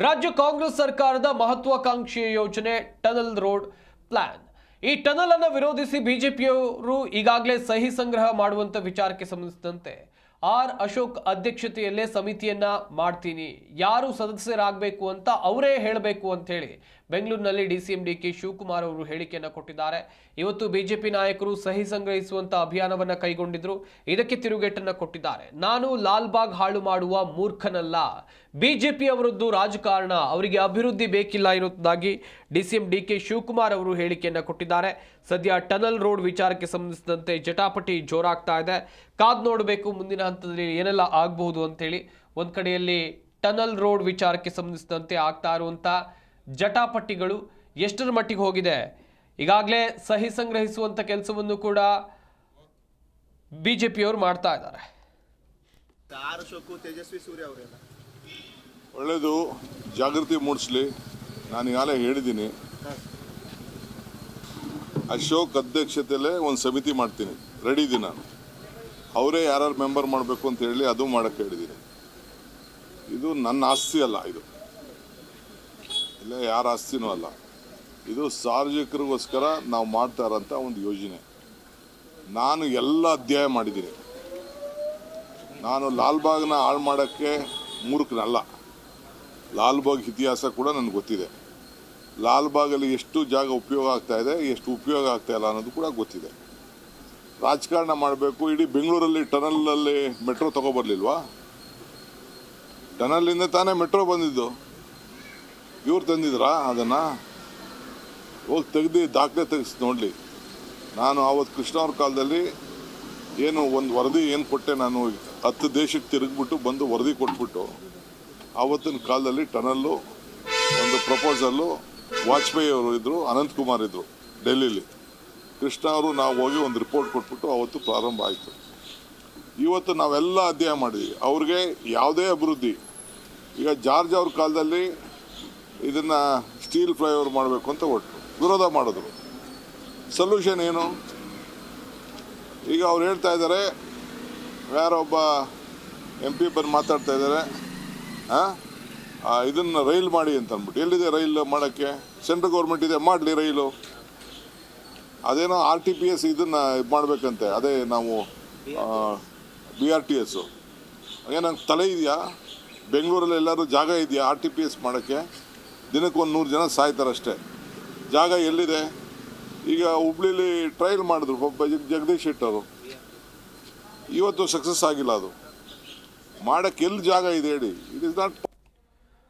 ರಾಜ್ಯ ಕಾಂಗ್ರೆಸ್ ಸರ್ಕಾರದ ಮಹತ್ವಾಕಾಂಕ್ಷೆಯ ಯೋಜನೆ ಟನಲ್ ರೋಡ್ ಪ್ಲಾನ್. ಈ ಟನಲ್ ಅನ್ನು ವಿರೋಧಿಸಿ ಬಿಜೆಪಿಯವರು ಈಗಾಗಲೇ ಸಹಿ ಸಂಗ್ರಹ ಮಾಡುವಂತ ವಿಚಾರಕ್ಕೆ ಸಂಬಂಧಿಸಿದಂತೆ ಆರ್ ಅಶೋಕ್ ಅಧ್ಯಕ್ಷತೆಯಲ್ಲೇ ಸಮಿತಿಯನ್ನ ಮಾಡ್ತೀನಿ. ಯಾರು ಸದಸ್ಯರಾಗಬೇಕು ಅಂತ ಅವರೇ ಹೇಳಬೇಕು ಅಂತ ಹೇಳಿ ಬೆಂಗಳೂರಿನಲ್ಲಿ ಎಂ ಡಿ ಕೆ ಶಿವಕುಮಾರ್ ಅವರು ಹೇಳಿಕೆಯನ್ನು ಕೊಟ್ಟಿದ್ದಾರೆ. ಇವತ್ತು ಬಿಜೆಪಿ ನಾಯಕರು ಸಹಿ ಸಂಗ್ರಹಿಸುವಂತ ಅಭಿಯಾನವನ್ನ ಕೈಗೊಂಡಿದ್ರು. ಇದಕ್ಕೆ ತಿರುಗೇಟನ್ನು ಕೊಟ್ಟಿದ್ದಾರೆ. ನಾನು ಲಾಲ್ಬಾಗ್ ಹಾಳು ಮಾಡುವ ಮೂರ್ಖನಲ್ಲ. ಬಿಜೆಪಿ ಅವರದ್ದು ರಾಜಕಾರಣ, ಅವರಿಗೆ ಅಭಿವೃದ್ಧಿ ಬೇಕಿಲ್ಲ ಇರುವುದಾಗಿ ಎಂ ಡಿ ಕೆ ಶಿವಕುಮಾರ್ ಅವರು ಹೇಳಿಕೆಯನ್ನು ಕೊಟ್ಟಿದ್ದಾರೆ. ಸದ್ಯ ಟನಲ್ ರೋಡ್ ವಿಚಾರಕ್ಕೆ ಸಂಬಂಧಿಸಿದಂತೆ ಜಟಾಪಟಿ ಜೋರಾಗ್ತಾ ಇದೆ. ಕಾದ್ ನೋಡಬೇಕು ಮುಂದಿನ ಹಂತದಲ್ಲಿ ಏನೆಲ್ಲ ಆಗಬಹುದು ಅಂತೇಳಿ ಒಂದು ಕಡೆಯಲ್ಲಿ ಟನಲ್ ರೋಡ್ ವಿಚಾರಕ್ಕೆ ಸಂಬಂಧಿಸಿದಂತೆ ಆಗ್ತಾ ಇರುವಂಥ ಜಟಾಪಟ್ಟಿಗಳು ಎಷ್ಟರ ಮಟ್ಟಿಗೆ ಹೋಗಿದೆ? ಈಗಾಗಲೇ ಸಹಿ ಸಂಗ್ರಹಿಸುವಂತ ಕೆಲಸವನ್ನು ಕೂಡ ಬಿಜೆಪಿಯವರು ಮಾಡ್ತಾ ಇದ್ದಾರೆ. ಆರ್ ಅಶೋಕು ತೇಜಸ್ವಿ ಸೂರ್ಯ ಅವರೆಲ್ಲ ಒಳ್ಳೆಯದು ಜಾಗೃತಿ ಮೂಡಿಸ್ಲಿ. ನಾನು ಈಗಾಗಲೇ ಹೇಳಿದ್ದೀನಿ. ಅಶೋಕ್ ಅಧ್ಯಕ್ಷತೆಯಲ್ಲೇ ಒಂದು ಸಮಿತಿ ಮಾಡ್ತೀನಿ. ರೆಡಿ ಇದ್ದೀನಿ ನಾನು. ಅವರೇ ಯಾರ್ಯಾರು ಮೆಂಬರ್ ಮಾಡಬೇಕು ಅಂತ ಹೇಳಿ ಅದು ಮಾಡೋಕ್ಕೆ ಹೇಳಿದ್ದೀನಿ ಇದು ನನ್ನ ಆಸ್ತಿ ಅಲ್ಲ ಇದು. ಇಲ್ಲ, ಯಾರ ಆಸ್ತಿನೂ ಅಲ್ಲ. ಇದು ಸಾರ್ವಜನಿಕರಿಗೋಸ್ಕರ ನಾವು ಮಾಡ್ತಾ ಇರೋಂಥ ಒಂದು ಯೋಜನೆ. ನಾನು ಎಲ್ಲ ಅಧ್ಯಾಯ ಮಾಡಿದ್ದೀನಿ. ನಾನು ಲಾಲ್ಬಾಗ್ನ ಹಾಳು ಮಾಡೋಕ್ಕೆ ಮೂರ್ಖನಲ್ಲ. ಲಾಲ್ಬಾಗ್ ಇತಿಹಾಸ ಕೂಡ ನನಗೆ ಗೊತ್ತಿದೆ. ಲಾಲ್ಬಾಗಲ್ಲಿ ಎಷ್ಟು ಜಾಗ ಉಪಯೋಗ ಆಗ್ತಾ ಇದೆ, ಎಷ್ಟು ಉಪಯೋಗ ಆಗ್ತಾ ಅನ್ನೋದು ಕೂಡ ಗೊತ್ತಿದೆ. ರಾಜಕಾರಣ ಮಾಡಬೇಕು, ಇಡೀ ಬೆಂಗಳೂರಲ್ಲಿ ಟನಲಲ್ಲಿ ಮೆಟ್ರೋ ತಗೊಬರ್ಲಿಲ್ವಾ? ಟನಲಿಂದ ತಾನೇ ಮೆಟ್ರೋ ಬಂದಿದ್ದು. ಇವ್ರು ತಂದಿದ್ರಾ ಅದನ್ನು? ಹೋಗಿ ತೆಗ್ದು ದಾಖಲೆ ತೆಗೆಸಿ ನೋಡಲಿ. ನಾನು ಆವತ್ತು ಕೃಷ್ಣ ಅವ್ರ ಕಾಲದಲ್ಲಿ ಏನು ಒಂದು ವರದಿ ಏನು ಕೊಟ್ಟೆ ನಾನು ಹತ್ತು ದೇಶಕ್ಕೆ ತಿರುಗಿಬಿಟ್ಟು ಬಂದು ವರದಿ ಕೊಟ್ಬಿಟ್ಟು, ಆವತ್ತಿನ ಕಾಲದಲ್ಲಿ ಟನಲ್ಲು, ಒಂದು ಪ್ರಪೋಸಲ್ಲು ವಾಜಪೇಯಿ ಅವರು ಇದ್ದರು ಅನಂತಕುಮಾರ್ ಇದ್ದರು ಡೆಲ್ಲಿಲಿ. ಕೃಷ್ಣ ಅವರು ನಾವು ಹೋಗಿ ಒಂದು ರಿಪೋರ್ಟ್ ಕೊಟ್ಬಿಟ್ಟು ಅವತ್ತು ಪ್ರಾರಂಭ ಆಯಿತು. ಇವತ್ತು ನಾವೆಲ್ಲ ಅಧ್ಯಯನ ಮಾಡಿದ್ವಿ. ಅವ್ರಿಗೆ ಯಾವುದೇ ಅಭಿವೃದ್ಧಿ, ಈಗ ಜಾರ್ಜ್ ಅವ್ರ ಕಾಲದಲ್ಲಿ ಇದನ್ನು ಸ್ಟೀಲ್ ಫ್ಲೈಓವರ್ ಮಾಡಬೇಕು ಅಂತ ಕೊಟ್ಟರು ವಿರೋಧ ಮಾಡಿದ್ರು. ಸೊಲ್ಯೂಷನ್ ಏನು? ಈಗ ಅವ್ರು ಹೇಳ್ತಾ ಇದ್ದಾರೆ ಯಾರೊಬ್ಬ ಎಂ ಪಿ ಬಂದು ಮಾತಾಡ್ತಾ ಇದ್ದಾರೆ ಇದನ್ನು ರೈಲ್ ಮಾಡಿ ಅಂತ ಅಂದ್ಬಿಟ್ಟು. ಎಲ್ಲಿದೆ ರೈಲ್ ಮಾಡೋಕ್ಕೆ? ಸೆಂಟ್ರಲ್ ಗೌರ್ಮೆಂಟ್ ಇದೆ, ಮಾಡಲಿ ರೈಲು. ಅದೇನೋ ಆರ್ ಟಿ ಪಿ ಎಸ್ ಇದನ್ನ ಇದು ಮಾಡಬೇಕಂತೆ, ಅದೇ ನಾವು ಬಿ ಆರ್ ಟಿ ಎಸ್ಸು ಏನಂಗೆ ತಲೆ ಇದೆಯಾ? ಬೆಂಗಳೂರಲ್ಲಿ ಎಲ್ಲರೂ ಜಾಗ ಇದೆಯಾ ಆರ್ ಟಿ ಪಿ ಎಸ್ ಮಾಡೋಕ್ಕೆ? ದಿನಕ್ಕೆ ಒಂದು ನೂರು ಜನ ಸಾಯ್ತಾರಷ್ಟೇ. ಜಾಗ ಎಲ್ಲಿದೆ? ಈಗ ಹುಬ್ಳಿಲಿ ಟ್ರಯಲ್ ಮಾಡಿದ್ರು ಒಬ್ಬ ಜಗ್- ಜಗದೀಶ್ ಶೆಟ್ಟರು ಇವತ್ತು ಸಕ್ಸಸ್ ಆಗಿಲ್ಲ ಅದು. ಮಾಡೋಕ್ಕೆ ಎಲ್ಲಿ ಜಾಗ ಇದೆ ಹೇಳಿ. It is not